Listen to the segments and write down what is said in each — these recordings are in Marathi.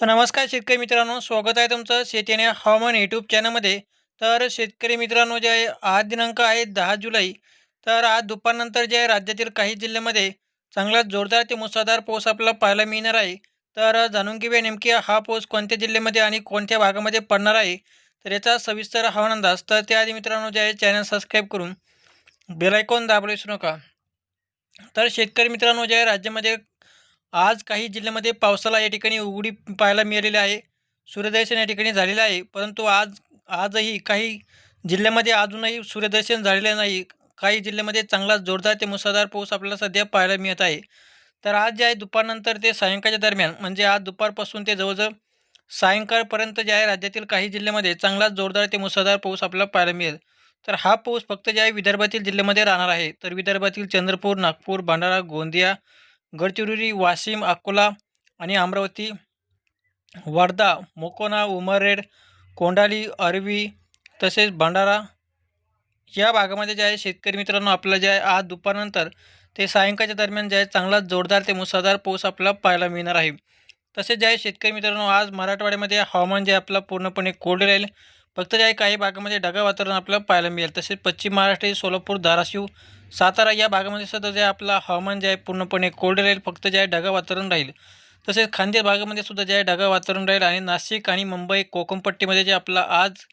तर नमस्कार शेतकरी मित्रांनो स्वागत आहे तुमचं शेती आणि हवामान यूट्यूब चॅनलमध्ये. तर शेतकरी मित्रांनो जे आहे आज दिनांक आहे दहा जुलै. तर आज दुपारनंतर जे आहे राज्यातील काही जिल्ह्यामध्ये चांगला जोरदार ते मुसळधार पाऊस आपल्याला पाहायला मिळणार आहे. तर जाणून घेऊया नेमकी हा पाऊस कोणत्या जिल्ह्यामध्ये आणि कोणत्या भागामध्ये पडणार आहे. तर याचा सविस्तर हवामान अंदाज. तर त्याआधी मित्रांनो जे आहे चॅनल सबस्क्राईब करून बेलायकॉन दाबलं विसरू नका. तर शेतकरी मित्रांनो जे आहे राज्यामध्ये आज काही जिल्ह्यामध्ये पावसाला या ठिकाणी उघडी पाहायला मिळालेली आहे. सूर्यदर्शन या ठिकाणी झालेलं आहे परंतु आज आजही काही जिल्ह्यामध्ये अजूनही सूर्यदर्शन झालेलं नाही. काही जिल्ह्यामध्ये चांगला जोरदार ते मुसळधार पाऊस आपल्याला सध्या पाहायला मिळत आहे. तर आज जे आहे दुपारनंतर ते सायंकाळच्या दरम्यान म्हणजे आज दुपारपासून ते जवळजवळ सायंकाळपर्यंत जे आहे राज्यातील काही जिल्ह्यामध्ये चांगलाच जोरदार ते मुसळधार पाऊस आपल्याला पाहायला मिळेल. तर हा पाऊस फक्त जे आहे विदर्भातील जिल्ह्यामध्ये राहणार आहे. तर विदर्भातील चंद्रपूर नागपूर भंडारा गोंदिया गडचिरोली वाशिम अकोला आणि अमरावती वर्धा मोकोना उमरेड कोंडाली अरवी तसेच भंडारा या भागामध्ये जे आहे शेतकरी मित्रांनो आपल्याला जे आहे आज दुपारनंतर ते सायंकाळच्या दरम्यान जे आहे चांगला जोरदार ते मुसळधार पाऊस आपल्याला पाहायला मिळणार आहे. तसेच जे आहे शेतकरी मित्रांनो आज मराठवाड्यामध्ये हवामान जे आपलं पूर्णपणे कोरडे राहील. फक्त जे आहे काही भागामध्ये ढगाळ वातावरण आपल्याला पाहायला मिळेल. तसेच पश्चिम महाराष्ट्र सोलापूर धाराशिव सातारा या भागामध्ये सुद्धा जे आपला आपलं हवामान जे आहे पूर्णपणे कोरडे राहील फक्त जे आहे ढगा वातावरण राहील. तसेच खानदेश भागामध्ये सुद्धा जे आहे ढगा वातावरण राहील आणि नाशिक आणि मुंबई कोकणपट्टीमध्ये जे आपला आज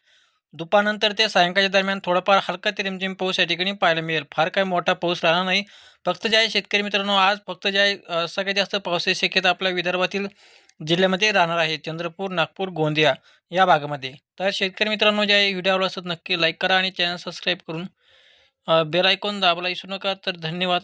दुपारनंतर ते सायंकाळच्या दरम्यान थोडाफार हलका ते रिमझिम पाऊस या ठिकाणी पाहायला मिळेल. फार काही मोठा पाऊस राहणार नाही. फक्त जे आहे शेतकरी मित्रांनो आज फक्त जे आहे सगळ्यात जास्त पावसाची शक्यता आपल्या विदर्भातील जिल्ह्यामध्ये राहणार आहे. चंद्रपूर नागपूर गोंदिया या भागामध्ये. तर शेतकरी मित्रांनो जे आहे व्हिडिओ आवडला असत नक्की लाईक करा आणि चॅनल सबस्क्राईब करून बेल आयकॉन दाबायला विसरू नका तर धन्यवाद.